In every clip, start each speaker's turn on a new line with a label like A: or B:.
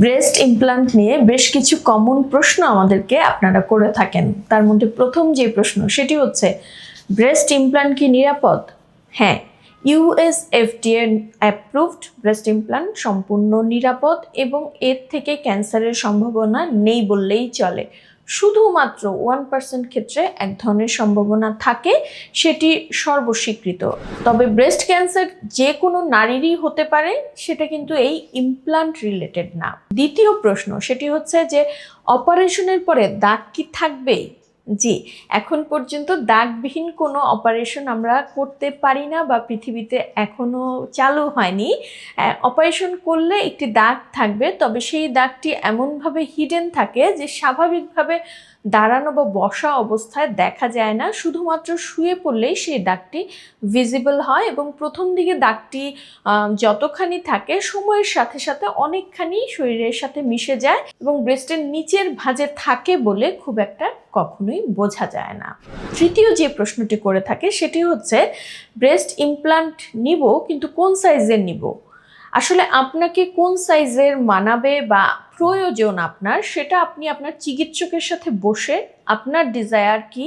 A: Breast implant নিয়ে বেশ কিছু কমন প্রশ্ন আমাদেরকে আপনারা করে থাকেন। তার মধ্যে প্রথম যে প্রশ্ন, সেটি হচ্ছে ব্রেস্ট ইমপ্লান্ট কি নিরাপদ? হ্যাঁ US FDA approved breast implant সম্পূর্ণ নিরাপদ এবং এর থেকে ক্যান্সারের সম্ভাবনা নেই বললেই চলে। শুধুমাত্র ওয়ান পার্সেন্ট ক্ষেত্রে এক ধরনের সম্ভাবনা থাকে, সেটি সর্বস্বীকৃত। তবে ব্রেস্ট ক্যান্সার যে কোনো নারীরই হতে পারে, সেটা কিন্তু এই ইমপ্লান্ট রিলেটেড না। দ্বিতীয় প্রশ্ন, সেটি হচ্ছে যে অপারেশনের পরে দাগ কি থাকবেই? জি, এখন পর্যন্ত দাগবিহীন কোনো অপারেশন আমরা করতে পারি না বা পৃথিবীতে এখনও চালু হয়নি। অপারেশন করলে একটি দাগ থাকবে, তবে সেই দাগটি এমনভাবে হিডেন থাকে যে স্বাভাবিকভাবে দাঁড়ানো বা বসা অবস্থায় দেখা যায় না। শুধুমাত্র শুয়ে পড়লেই সেই দাগটি ভিজিবল হয় এবং প্রথম দিকে দাগটি যতখানি থাকে সময়ের সাথে সাথে অনেকখানি শরীরের সাথে মিশে যায় এবং ব্রেস্টের নিচের ভাঁজে থাকে বলে খুব একটা কখনোই বোঝা যায় না। তৃতীয় যে প্রশ্নটি করে থাকে সেটি হচ্ছে ব্রেস্ট ইমপ্লান্ট নিব কিন্তু কোন সাইজের নিব? আসলে আপনাকে কোন সাইজের মানাবে বা প্রয়োজন আপনার সেটা আপনি আপনার চিকিৎসকের সাথে বসে আপনার ডিজায়ার কি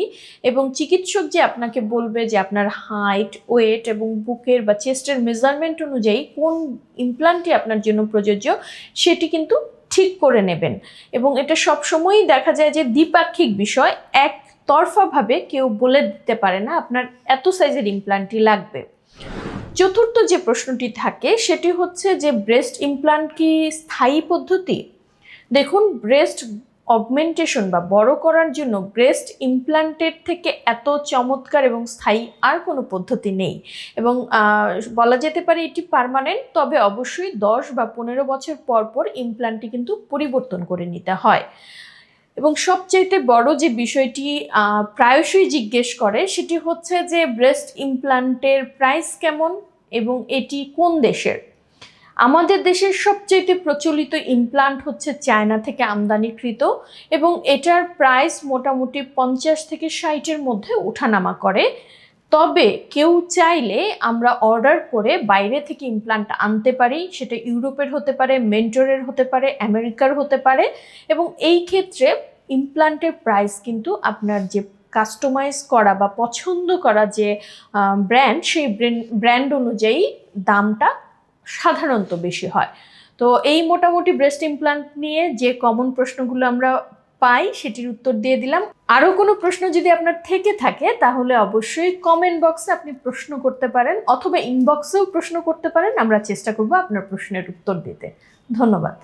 A: এবং চিকিৎসক যে আপনাকে বলবে যে আপনার হাইট ওয়েট এবং বুকের বা চেস্টের মেজারমেন্ট অনুযায়ী কোন ইমপ্লান্টটি আপনার জন্য প্রযোজ্য, সেটি কিন্তু ঠিক করে নেবেন। এবং এটা সব সময়ই দেখা যায় যে দ্বিপাক্ষিক বিষয় এক তরফাভাবে কেউ বলে দিতে পারে না আপনার এত সাইজের ইমপ্লান্টই লাগবে। চতুর্থ যে প্রশ্নটি থাকে, সেটি হচ্ছে যে ব্রেস্ট ইমপ্লান্ট কি স্থায়ী পদ্ধতি? দেখুন, ব্রেস্ট অগমেন্টেশন বা বড় করার জন্য ব্রেস্ট ইমপ্লান্টের থেকে এত চমৎকার এবং স্থায়ী আর কোনো পদ্ধতি নেই। এবং বলা যেতে পারে এটি পার্মানেন্ট তবে অবশ্যই দশ বা পনেরো বছর পর পর ইমপ্লান্টটি কিন্তু পরিবর্তন করে নিতে হয়। এবং সবচাইতে বড় যে বিষয়টি প্রায়শই জিজ্ঞেস করে, সেটি হচ্ছে যে ব্রেস্ট ইমপ্লান্টের প্রাইস কেমন এবং এটি কোন দেশের? আমাদের দেশের সবচেয়ে প্রচলিত ইমপ্লান্ট হচ্ছে চায়না থেকে আমদানিকৃত এবং এটার প্রাইস মোটামুটি পঞ্চাশ থেকে ষাটের মধ্যে ওঠানামা করে। তবে কেউ চাইলে আমরা অর্ডার করে বাইরে থেকে ইমপ্লান্ট আনতে পারি, সেটা ইউরোপের হতে পারে মেন্টরের হতে পারে, আমেরিকার হতে পারে এবং এই ক্ষেত্রে ইমপ্লান্টের প্রাইস কিন্তু আপনার যে কাস্টমাইজ করা বা পছন্দ করা যে ব্র্যান্ড সেই ব্র্যান্ড অনুযায়ী দামটা সাধারণত বেশি হয়। তো এই মোটামুটি ব্রেস্ট ইমপ্লান্ট নিয়ে যে কমন প্রশ্নগুলো আমরা পাই, সেটির উত্তর দিয়ে দিলাম। আরও কোনো প্রশ্ন যদি আপনার থেকে থাকে, তাহলে অবশ্যই কমেন্ট বক্সে আপনি প্রশ্ন করতে পারেন, অথবা ইনবক্সেও প্রশ্ন করতে পারেন, আমরা চেষ্টা করব আপনার প্রশ্নের উত্তর দিতে। ধন্যবাদ।